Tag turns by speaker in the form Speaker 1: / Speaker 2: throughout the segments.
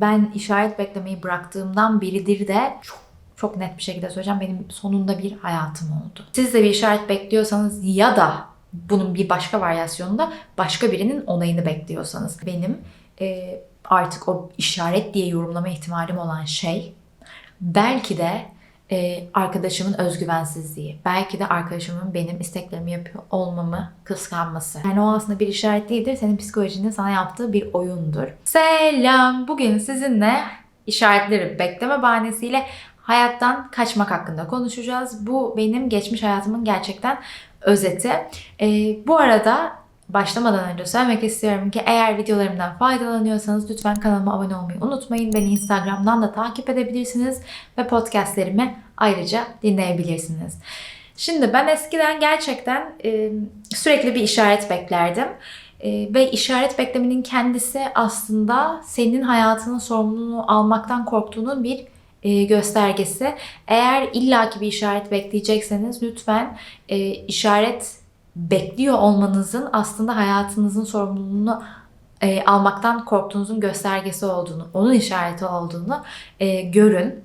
Speaker 1: Ben işaret beklemeyi bıraktığımdan beridir de çok çok net bir şekilde söyleyeceğim benim sonunda bir hayatım oldu. Siz de bir işaret bekliyorsanız ya da bunun bir başka varyasyonunda başka birinin onayını bekliyorsanız benim e, artık o işaret diye yorumlama ihtimalim olan şey belki de e, arkadaşımın özgüvensizliği, belki de arkadaşımın benim isteklerimi yapıyor olmamı kıskanması. Yani o aslında bir işaret değildir, senin psikolojinin sana yaptığı bir oyundur. Selam, bugün sizinle işaretleri bekleme bahanesiyle hayattan kaçmak hakkında konuşacağız. Bu benim geçmiş hayatımın gerçekten özeti. E, bu arada başlamadan önce söylemek istiyorum ki eğer videolarımdan faydalanıyorsanız lütfen kanalıma abone olmayı unutmayın. Beni Instagram'dan da takip edebilirsiniz ve podcastlerimi ayrıca dinleyebilirsiniz. Şimdi ben eskiden gerçekten e, sürekli bir işaret beklerdim. E, ve işaret beklemenin kendisi aslında senin hayatının sorumluluğunu almaktan korktuğunun bir e, göstergesi. Eğer illaki bir işaret bekleyecekseniz lütfen e, işaret bekliyor olmanızın aslında hayatınızın sorumluluğunu e, almaktan korktuğunuzun göstergesi olduğunu, onun işareti olduğunu e, görün.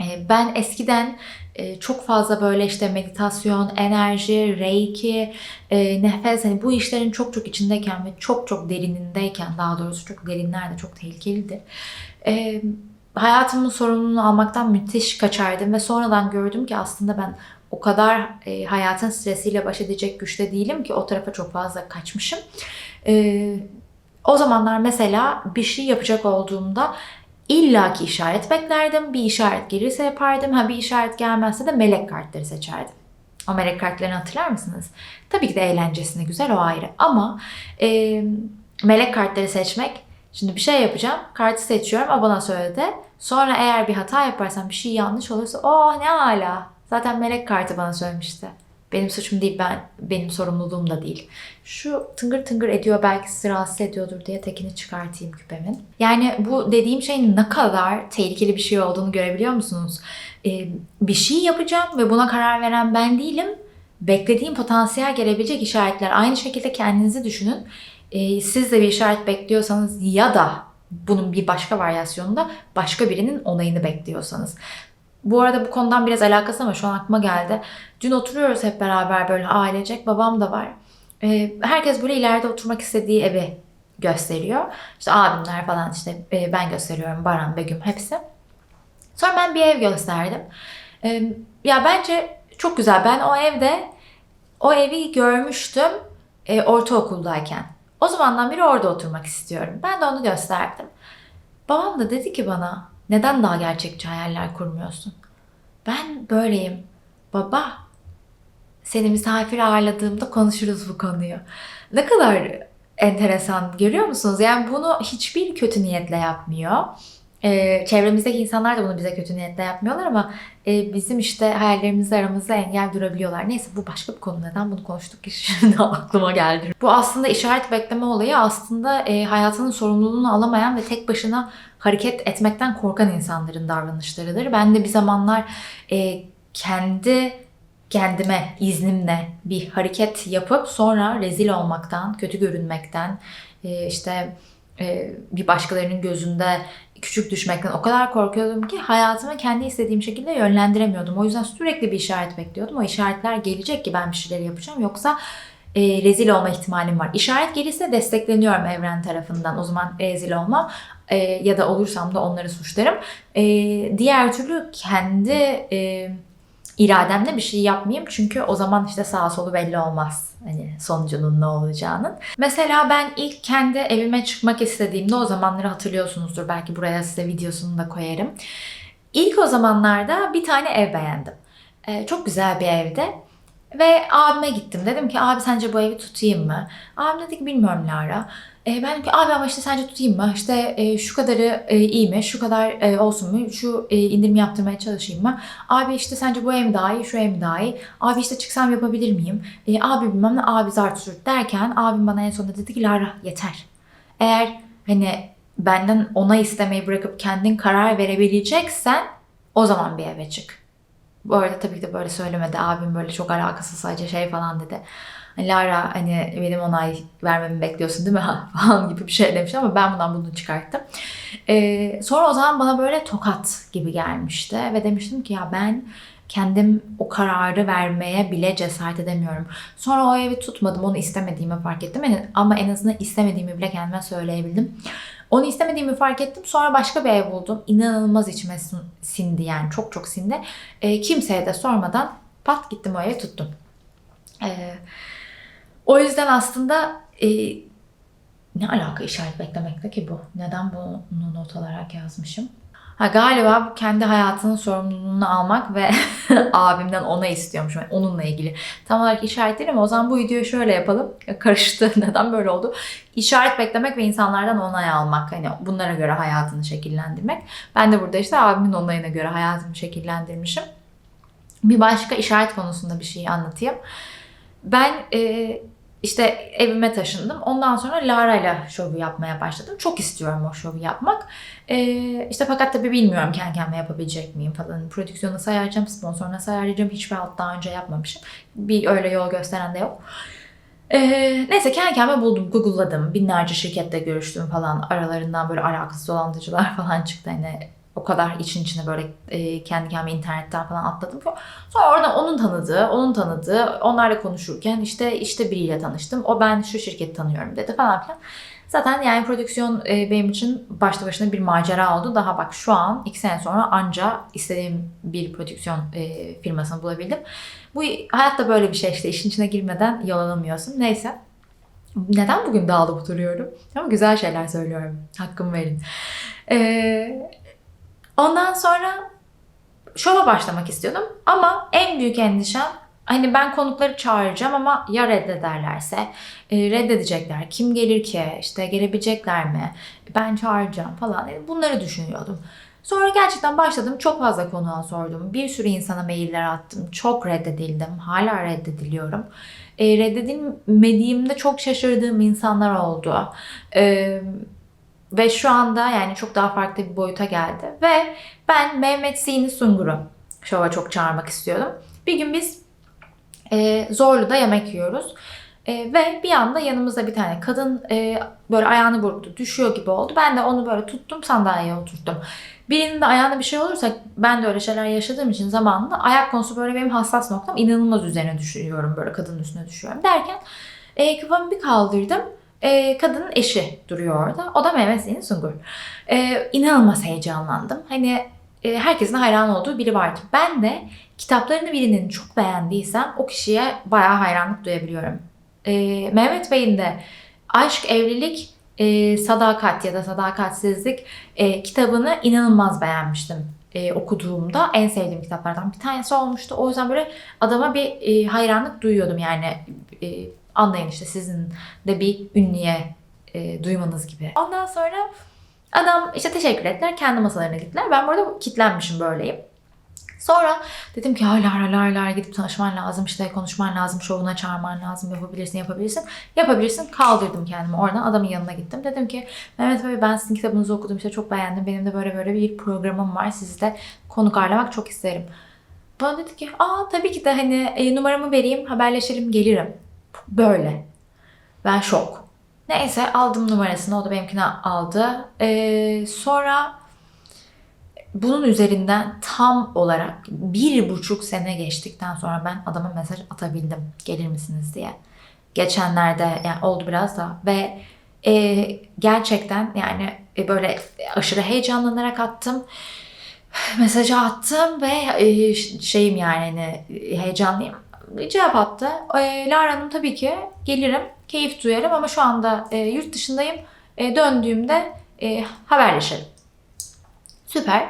Speaker 1: E, ben eskiden e, çok fazla böyle işte meditasyon, enerji, reiki, e, nefes hani bu işlerin çok çok içindeyken ve çok çok derinindeyken daha doğrusu çok derinlerde çok tehlikelidir. E, hayatımın sorumluluğunu almaktan müthiş kaçardım ve sonradan gördüm ki aslında ben o kadar e, hayatın stresiyle baş edecek güçte değilim ki o tarafa çok fazla kaçmışım. E, o zamanlar mesela bir şey yapacak olduğumda illaki işaret beklerdim. Bir işaret gelirse yapardım. Ha bir işaret gelmezse de melek kartları seçerdim. O melek kartlarını hatırlar mısınız? Tabii ki de eğlencesine güzel o ayrı. Ama e, melek kartları seçmek Şimdi bir şey yapacağım. Kartı seçiyorum. O bana söyledi. Sonra eğer bir hata yaparsam bir şey yanlış olursa oh ne hala. Zaten melek kartı bana söylemişti. Benim suçum değil, ben benim sorumluluğum da değil. Şu tıngır tıngır ediyor belki sizi rahatsız ediyordur diye tekini çıkartayım küpemin. Yani bu dediğim şeyin ne kadar tehlikeli bir şey olduğunu görebiliyor musunuz? Ee, bir şey yapacağım ve buna karar veren ben değilim. Beklediğim potansiyel gelebilecek işaretler. Aynı şekilde kendinizi düşünün. Ee, siz de bir işaret bekliyorsanız ya da bunun bir başka varyasyonunda başka birinin onayını bekliyorsanız. Bu arada bu konudan biraz alakası ama şu an aklıma geldi. Dün oturuyoruz hep beraber böyle ailecek. Babam da var. Ee, herkes böyle ileride oturmak istediği evi gösteriyor. İşte abimler falan işte e, ben gösteriyorum. Baran, Begüm hepsi. Sonra ben bir ev gösterdim. Ee, ya bence çok güzel. Ben o evde o evi görmüştüm e, ortaokuldayken. O zamandan beri orada oturmak istiyorum. Ben de onu gösterdim. Babam da dedi ki bana neden daha gerçekçi hayaller kurmuyorsun? Ben böyleyim. Baba, seni misafir ağırladığımda konuşuruz bu konuyu. Ne kadar enteresan görüyor musunuz? Yani bunu hiçbir kötü niyetle yapmıyor. Ee, çevremizdeki insanlar da bunu bize kötü niyetle yapmıyorlar ama e, bizim işte hayallerimizle aramızda engel durabiliyorlar. Neyse bu başka bir konu. Neden bunu konuştuk ki şimdi aklıma geldi. Bu aslında işaret bekleme olayı aslında e, hayatının sorumluluğunu alamayan ve tek başına hareket etmekten korkan insanların davranışlarıdır. Ben de bir zamanlar e, kendi kendime iznimle bir hareket yapıp sonra rezil olmaktan, kötü görünmekten, e, işte e, bir başkalarının gözünde küçük düşmekten o kadar korkuyordum ki hayatımı kendi istediğim şekilde yönlendiremiyordum. O yüzden sürekli bir işaret bekliyordum. O işaretler gelecek ki ben bir şeyleri yapacağım. Yoksa e, rezil olma ihtimalim var. İşaret gelirse destekleniyorum evren tarafından. O zaman rezil olmam. E, ya da olursam da onları suçlarım. E, diğer türlü kendi e, irademle bir şey yapmayayım. Çünkü o zaman işte sağ solu belli olmaz. Hani sonucunun ne olacağının. Mesela ben ilk kendi evime çıkmak istediğimde o zamanları hatırlıyorsunuzdur. Belki buraya size videosunu da koyarım. İlk o zamanlarda bir tane ev beğendim. Ee, çok güzel bir evde. Ve abime gittim. Dedim ki abi sence bu evi tutayım mı? Abim dedi ki bilmiyorum Lara. E, ben dedim ki abi ama işte sence tutayım mı? İşte e, şu kadarı e, iyi mi? Şu kadar e, olsun mu? Şu e, indirim yaptırmaya çalışayım mı? Abi işte sence bu ev mi daha iyi? Şu ev mi daha iyi? Abi işte çıksam yapabilir miyim? E, abi bilmem ne abi zar tuturt derken abim bana en sonunda dedi ki Lara yeter. Eğer hani benden ona istemeyi bırakıp kendin karar verebileceksen o zaman bir eve çık. Bu arada tabii ki de böyle söylemedi. Abim böyle çok alakasız sadece şey falan dedi. Lara hani benim onay vermemi bekliyorsun değil mi falan gibi bir şey demiş ama ben bundan bunu çıkarttım. Ee, sonra o zaman bana böyle tokat gibi gelmişti ve demiştim ki ya ben kendim o kararı vermeye bile cesaret edemiyorum. Sonra o evi tutmadım. Onu istemediğimi fark ettim. Ama en azından istemediğimi bile kendime söyleyebildim. Onu istemediğimi fark ettim. Sonra başka bir ev buldum. İnanılmaz içime sin- sindi yani. Çok çok sindi. Ee, kimseye de sormadan pat gittim o evi tuttum. Ee, o yüzden aslında e, ne alaka işaret beklemekle ki bu? Neden bunu not olarak yazmışım? Ha galiba kendi hayatının sorumluluğunu almak ve abimden ona istiyormuş. Yani onunla ilgili. Tam olarak işaret değil ama o zaman bu videoyu şöyle yapalım. Karıştı. Neden böyle oldu? İşaret beklemek ve insanlardan onay almak. Hani bunlara göre hayatını şekillendirmek. Ben de burada işte abimin onayına göre hayatımı şekillendirmişim. Bir başka işaret konusunda bir şey anlatayım. Ben e, işte evime taşındım. Ondan sonra Lara ile şovu yapmaya başladım. Çok istiyorum o şovu yapmak. Ee, işte fakat tabii bilmiyorum kendi kendime yapabilecek miyim falan. Prodüksiyonu nasıl ayarlayacağım, sponsor nasıl ayarlayacağım hiçbir alt daha önce yapmamışım. Bir öyle yol gösteren de yok. Ee, neyse kendi kendime buldum, google'ladım. Binlerce şirkette görüştüm falan. Aralarından böyle alakasız dolandırıcılar falan çıktı. Hani o kadar için içine böyle e, kendi kendime internetten falan atladım. ki. Sonra oradan onun tanıdığı, onun tanıdığı, onlarla konuşurken işte işte biriyle tanıştım. O ben şu şirketi tanıyorum dedi falan filan. Zaten yani prodüksiyon e, benim için başlı başına bir macera oldu. Daha bak şu an iki sene sonra anca istediğim bir prodüksiyon e, firmasını bulabildim. Bu hayatta böyle bir şey işte işin içine girmeden yol alamıyorsun. Neyse. Neden bugün dağılıp duruyorum? Ama güzel şeyler söylüyorum. Hakkımı verin. Ee, ondan sonra şova başlamak istiyordum. Ama en büyük endişem hani ben konukları çağıracağım ama ya reddederlerse e, reddedecekler. Kim gelir ki? İşte gelebilecekler mi? Ben çağıracağım falan. Bunları düşünüyordum. Sonra gerçekten başladım. Çok fazla konuğa sordum. Bir sürü insana mailler attım. Çok reddedildim. Hala reddediliyorum. E, reddedilmediğimde çok şaşırdığım insanlar oldu. E, ve şu anda yani çok daha farklı bir boyuta geldi. Ve ben Mehmet Sini Sungur'u şova çok çağırmak istiyordum. Bir gün biz e, Zorlu'da yemek yiyoruz. E, ve bir anda yanımızda bir tane kadın e, böyle ayağını burktu, düşüyor gibi oldu. Ben de onu böyle tuttum sandalyeye oturttum. Birinin de ayağına bir şey olursa ben de öyle şeyler yaşadığım için zamanında ayak konusu böyle benim hassas noktam. inanılmaz üzerine düşüyorum böyle kadının üstüne düşüyorum derken e, kafamı bir kaldırdım. E, kadının eşi duruyor orada. O da Mehmet Zihni Sungur. E, inanılmaz heyecanlandım. Hani e, herkesin hayran olduğu biri vardı. Ben de kitaplarını birinin çok beğendiysem o kişiye bayağı hayranlık duyabiliyorum. E, Mehmet Bey'in de Aşk, Evlilik, e, Sadakat ya da Sadakatsizlik e, kitabını inanılmaz beğenmiştim e, okuduğumda. En sevdiğim kitaplardan bir tanesi olmuştu. O yüzden böyle adama bir e, hayranlık duyuyordum yani. E, anlayın işte sizin de bir ünlüye e, duymanız gibi. Ondan sonra adam işte teşekkür ettiler. Kendi masalarına gittiler. Ben burada kitlenmişim böyleyim. Sonra dedim ki hala hala hala gidip tanışman lazım işte konuşman lazım şovuna çağırman lazım yapabilirsin yapabilirsin yapabilirsin kaldırdım kendimi oradan adamın yanına gittim dedim ki Mehmet Bey ben sizin kitabınızı okudum işte çok beğendim benim de böyle böyle bir programım var sizi de konuk ağırlamak çok isterim bana dedi ki aa tabii ki de hani e, numaramı vereyim haberleşelim gelirim böyle ben şok neyse aldım numarasını o da benimkini aldı Ee, sonra bunun üzerinden tam olarak bir buçuk sene geçtikten sonra ben adama mesaj atabildim. Gelir misiniz diye. Geçenlerde yani oldu biraz da ve e, gerçekten yani e, böyle aşırı heyecanlanarak attım. Mesajı attım ve e, şeyim yani hani heyecanlıyım. Cevap attı. E, Lara Hanım tabii ki gelirim. Keyif duyarım ama şu anda e, yurt dışındayım. E, döndüğümde e, haberleşelim. Süper.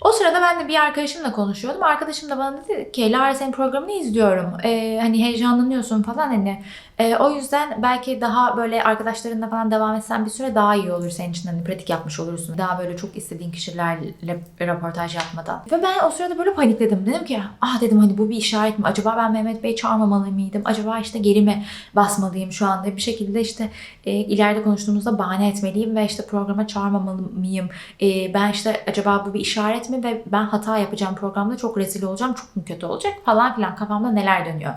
Speaker 1: O sırada ben de bir arkadaşımla konuşuyordum. Arkadaşım da bana dedi ki Lara senin programını izliyorum. Ee, hani heyecanlanıyorsun falan hani. Ee, o yüzden belki daha böyle arkadaşlarınla falan devam etsen bir süre daha iyi olur senin için. Hani pratik yapmış olursun. Daha böyle çok istediğin kişilerle röportaj yapmadan. Ve ben o sırada böyle panikledim. Dedim ki ah dedim hani bu bir işaret mi? Acaba ben Mehmet Bey'i çağırmamalı mıydım? Acaba işte geri mi basmalıyım şu anda? Bir şekilde işte e, ileride konuştuğumuzda bahane etmeliyim ve işte programa çağırmamalı mıyım? E, ben işte acaba bu bir işaret mi? Ve ben hata yapacağım programda çok rezil olacağım. Çok mu kötü olacak? Falan filan kafamda neler dönüyor.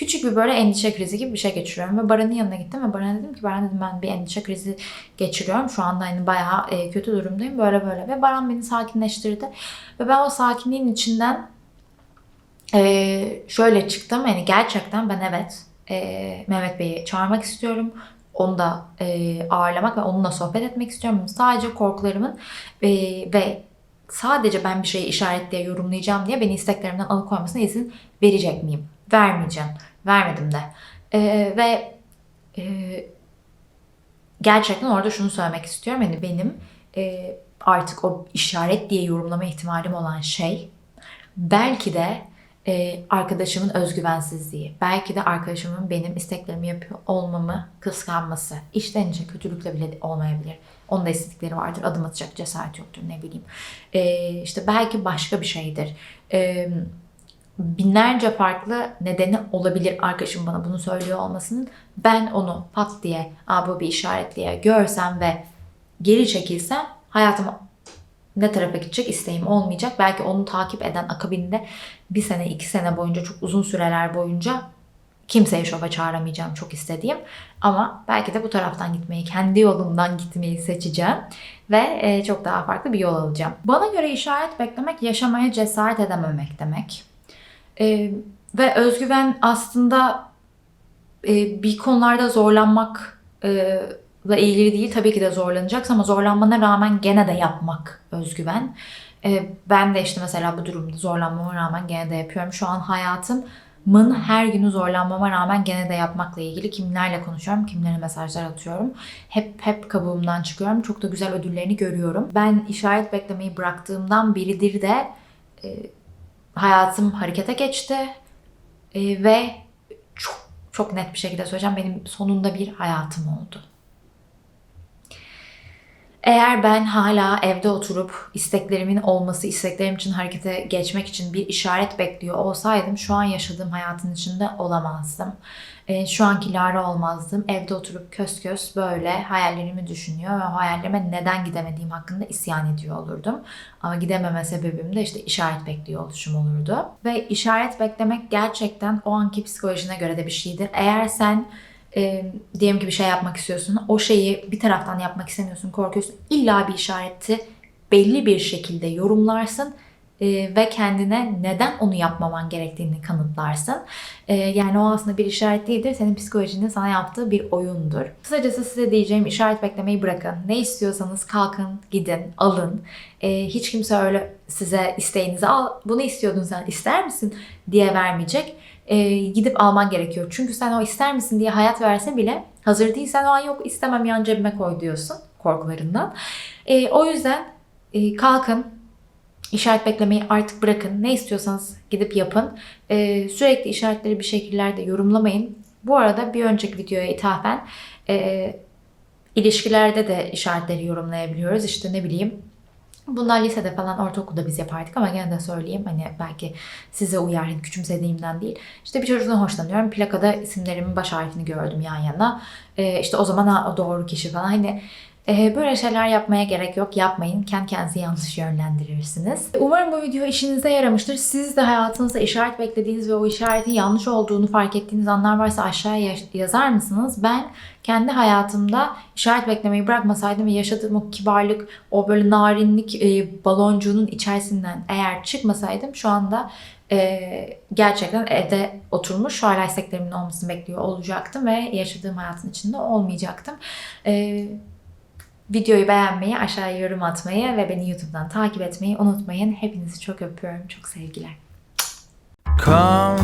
Speaker 1: Küçük bir böyle endişe krizi gibi bir şey geçiriyorum. Ve Baran'ın yanına gittim ve Baran'a dedim ki Baran dedim ben bir endişe krizi geçiriyorum. Şu anda hani bayağı e, kötü durumdayım böyle böyle. Ve Baran beni sakinleştirdi. Ve ben o sakinliğin içinden e, şöyle çıktım. Yani gerçekten ben evet e, Mehmet Bey'i çağırmak istiyorum. Onu da e, ağırlamak ve onunla sohbet etmek istiyorum. Sadece korkularımın e, ve sadece ben bir şeyi işaret diye yorumlayacağım diye beni isteklerimden alıkoymasına izin verecek miyim? Vermeyeceğim. Vermedim de. E, ve e, gerçekten orada şunu söylemek istiyorum. Yani benim e, artık o işaret diye yorumlama ihtimalim olan şey belki de e, arkadaşımın özgüvensizliği, belki de arkadaşımın benim isteklerimi yapıyor olmamı kıskanması, içten içe kötülükle bile olmayabilir. Onun da istedikleri vardır, adım atacak cesaret yoktur ne bileyim. E, işte belki başka bir şeydir. E, binlerce farklı nedeni olabilir arkadaşım bana bunu söylüyor olmasının. Ben onu pat diye, Aa, bu bir işaret diye görsem ve geri çekilsem hayatıma ne tarafa gidecek isteğim olmayacak. Belki onu takip eden akabinde bir sene, iki sene boyunca çok uzun süreler boyunca kimseyi şofa çağıramayacağım çok istediğim. Ama belki de bu taraftan gitmeyi, kendi yolumdan gitmeyi seçeceğim. Ve e, çok daha farklı bir yol alacağım. Bana göre işaret beklemek yaşamaya cesaret edememek demek. E, ve özgüven aslında e, bir konularda zorlanmak e, ile ilgili değil. Tabii ki de zorlanacaksın ama zorlanmana rağmen gene de yapmak özgüven. Ee, ben de işte mesela bu durumda zorlanmama rağmen gene de yapıyorum. Şu an hayatımın her günü zorlanmama rağmen gene de yapmakla ilgili kimlerle konuşuyorum, kimlere mesajlar atıyorum. Hep hep kabuğumdan çıkıyorum. Çok da güzel ödüllerini görüyorum. Ben işaret beklemeyi bıraktığımdan biridir de e, hayatım harekete geçti E, ve çok çok net bir şekilde söyleyeceğim benim sonunda bir hayatım oldu. Eğer ben hala evde oturup isteklerimin olması, isteklerim için harekete geçmek için bir işaret bekliyor olsaydım şu an yaşadığım hayatın içinde olamazdım. E, şu anki Lara olmazdım. Evde oturup kös kös böyle hayallerimi düşünüyor ve hayallerime neden gidemediğim hakkında isyan ediyor olurdum. Ama gidememe sebebim de işte işaret bekliyor oluşum olurdu. Ve işaret beklemek gerçekten o anki psikolojine göre de bir şeydir. Eğer sen e, diyelim ki bir şey yapmak istiyorsun. O şeyi bir taraftan yapmak istemiyorsun, korkuyorsun. İlla bir işareti belli bir şekilde yorumlarsın ve kendine neden onu yapmaman gerektiğini kanıtlarsın. Yani o aslında bir işaret değildir. Senin psikolojinin sana yaptığı bir oyundur. Kısacası size diyeceğim işaret beklemeyi bırakın. Ne istiyorsanız kalkın, gidin, alın. Hiç kimse öyle size isteğinizi al, bunu istiyordun sen ister misin diye vermeyecek e, gidip alman gerekiyor. Çünkü sen o ister misin diye hayat verse bile hazır değilsen o yok istemem yan cebime koy diyorsun korkularından. E, o yüzden e, kalkın işaret beklemeyi artık bırakın. Ne istiyorsanız gidip yapın. E, sürekli işaretleri bir şekillerde yorumlamayın. Bu arada bir önceki videoya ithafen e, ilişkilerde de işaretleri yorumlayabiliyoruz. İşte ne bileyim Bunlar lisede falan ortaokulda biz yapardık ama gene de söyleyeyim hani belki size uyar hani küçümsediğimden değil. İşte bir çocuktan hoşlanıyorum. Plakada isimlerimin baş harfini gördüm yan yana. Ee, işte o zaman o doğru kişi falan. Hani böyle şeyler yapmaya gerek yok. Yapmayın. Kendi kendinizi yanlış yönlendirirsiniz. Umarım bu video işinize yaramıştır. Siz de hayatınızda işaret beklediğiniz ve o işaretin yanlış olduğunu fark ettiğiniz anlar varsa aşağıya yazar mısınız? Ben kendi hayatımda işaret beklemeyi bırakmasaydım ve yaşadığım o kibarlık, o böyle narinlik e, baloncuğunun içerisinden eğer çıkmasaydım şu anda e, gerçekten evde oturmuş hala isteklerimin olmasını bekliyor olacaktım ve yaşadığım hayatın içinde olmayacaktım. E, Videoyu beğenmeyi, aşağıya yorum atmayı ve beni YouTube'dan takip etmeyi unutmayın. Hepinizi çok öpüyorum. Çok sevgiler.
Speaker 2: Come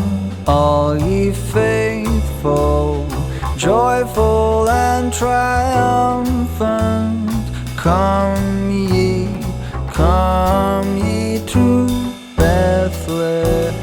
Speaker 2: all ye faithful, joyful and triumphant. Come ye, come ye to Bethlehem.